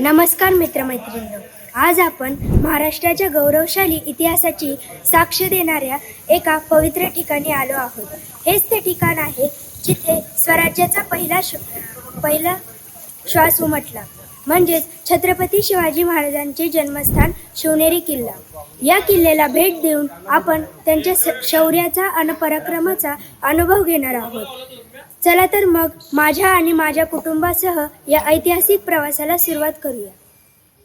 नमस्कार मित्रमैत्रिणींनो. आज आपण महाराष्ट्राच्या गौरवशाली इतिहासाची साक्ष देणाऱ्या एका पवित्र ठिकाणी आलो आहोत. हेच ते ठिकाण आहे जिथे स्वराज्याचा पहिला श पहिला श्वास उमटला. म्हणजेच छत्रपती शिवाजी महाराजांचे जन्मस्थान शिवनेरी किल्ला. या किल्ल्याला भेट देऊन आपण त्यांच्या शौर्याचा आणि पराक्रमाचा अनुभव घेणार आहोत. चला तर मग माझ्या आणि माझ्या कुटुंबासह या ऐतिहासिक प्रवासाला सुरुवात करूया.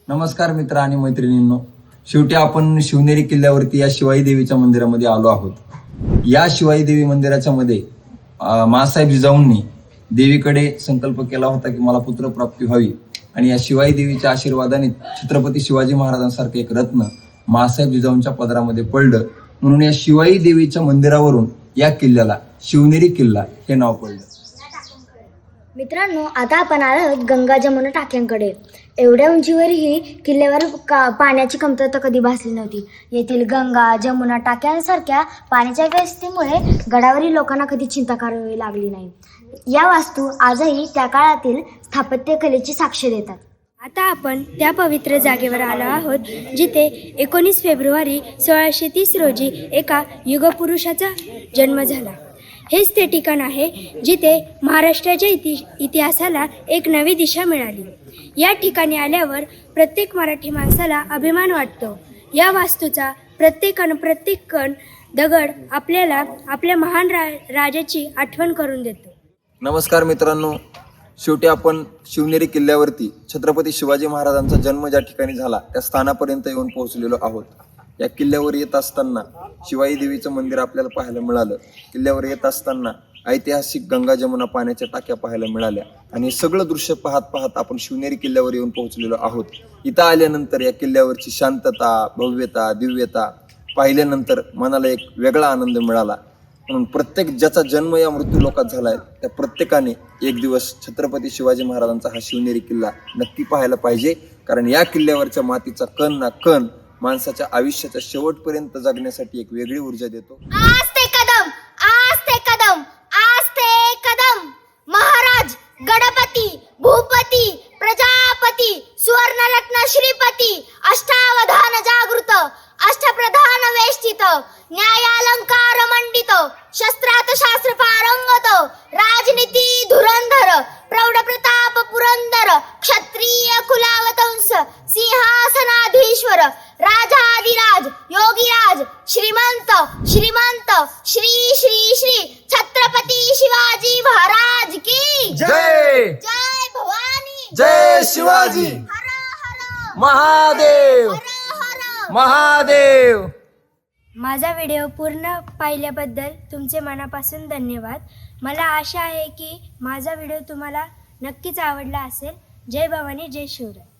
नमस्कार मित्र आणि मैत्रिणींनो. शेवटी आपण शिवनेरी किल्ल्यावरती या शिवाई देवीच्या मंदिरामध्ये आलो आहोत. या शिवाई देवी मंदिराच्या मध्ये मासाहेब जिजाऊंनी देवीकडे संकल्प केला होता की मला पुत्र प्राप्ती व्हावी. आणि या शिवाई देवीच्या आशीर्वादाने छत्रपती शिवाजी महाराजांसारखे एक रत्न मासाहेब जिजाऊंच्या पदरामध्ये पडलं. म्हणून या शिवाई देवीच्या मंदिरावरून या किल्ल्याला शिवनेरी किल्ला हे नाव पडलं. मित्रांनो आता आपण आलो आहोत गंगा जमुना टाक्यांकडे. एवढ्या उंचीवरही किल्ल्यावर का पाण्याची कमतरता कधी भासली नव्हती. येथील गंगा जमुना टाक्यांसारख्या पाण्याच्या व्यवस्थेमुळे गडावरील लोकांना कधी चिंता करावी लागली नाही. या वास्तू आजही त्या काळातील स्थापत्यकलेची साक्ष देतात. आता आपण त्या पवित्र जागेवर आलो आहोत जिथे एकोणीस फेब्रुवारी सोळाशे तीस रोजी एका युगपुरुषाचा जन्म झाला. हेच ते ठिकाण आहे जिथे महाराष्ट्राच्या इति इतिहासाला एक नवी दिशा मिळाली. या ठिकाणी आल्यावर प्रत्येक मराठी माणसाला अभिमान वाटतो. या वास्तूचा प्रत्येक अन प्रत्येक कण दगड आपल्याला आपल्या महान रा राजाची आठवण करून देतो. नमस्कार मित्रांनो शेवटी आपण शिवनेरी किल्ल्यावरती छत्रपती शिवाजी महाराजांचा जन्म ज्या ठिकाणी झाला त्या स्थानापर्यंत येऊन पोहोचलेलो आहोत. या किल्ल्यावर येत असताना शिवाई देवीचं मंदिर आपल्याला पाहायला मिळालं. किल्ल्यावर येत असताना ऐतिहासिक गंगा जमुना पाण्याच्या टाक्या पाहायला मिळाल्या आणि हे सगळं दृश्य पाहत पाहत आपण शिवनेरी किल्ल्यावर येऊन पोहोचलेलो आहोत. इथं आल्यानंतर या किल्ल्यावरची शांतता भव्यता दिव्यता पाहिल्यानंतर मनाला एक वेगळा आनंद मिळाला. म्हणून प्रत्येक ज्याचा जन्म या मृत्यू लोकात झालाय त्या प्रत्येकाने एक दिवस छत्रपती शिवाजी महाराजांचा हा शिवनेरी किल्ला नक्की पाहायला पाहिजे. कारण या किल्ल्यावरच्या मातीचा कण ना कण माणसाच्या आयुष्याच्या शेवटपर्यंत जगण्यासाठी एक वेगळी ऊर्जा देतो. आज ते कदम आज ते कदम आज ते कदम. महाराज गणपती भूपती प्रजापती सुवर्णरत्न श्रीपती अष्टावध सिंहासनाधीश्वर राजाधिराज योगीराज श्रीमंत श्रीमंत श्री श्री श्री छत्रपती शिवाजी महाराज की जय! जय भवानी! जय शिवाजी! हर हर महादेव! हर हर। महादेव! माझा व्हिडिओ पूर्ण पाहिल्याबद्दल तुमचे मनापासून धन्यवाद. मला आशा आहे की माझा व्हिडिओ तुम्हाला नक्कीच आवडला असेल. जय भवानी जय शिवराय.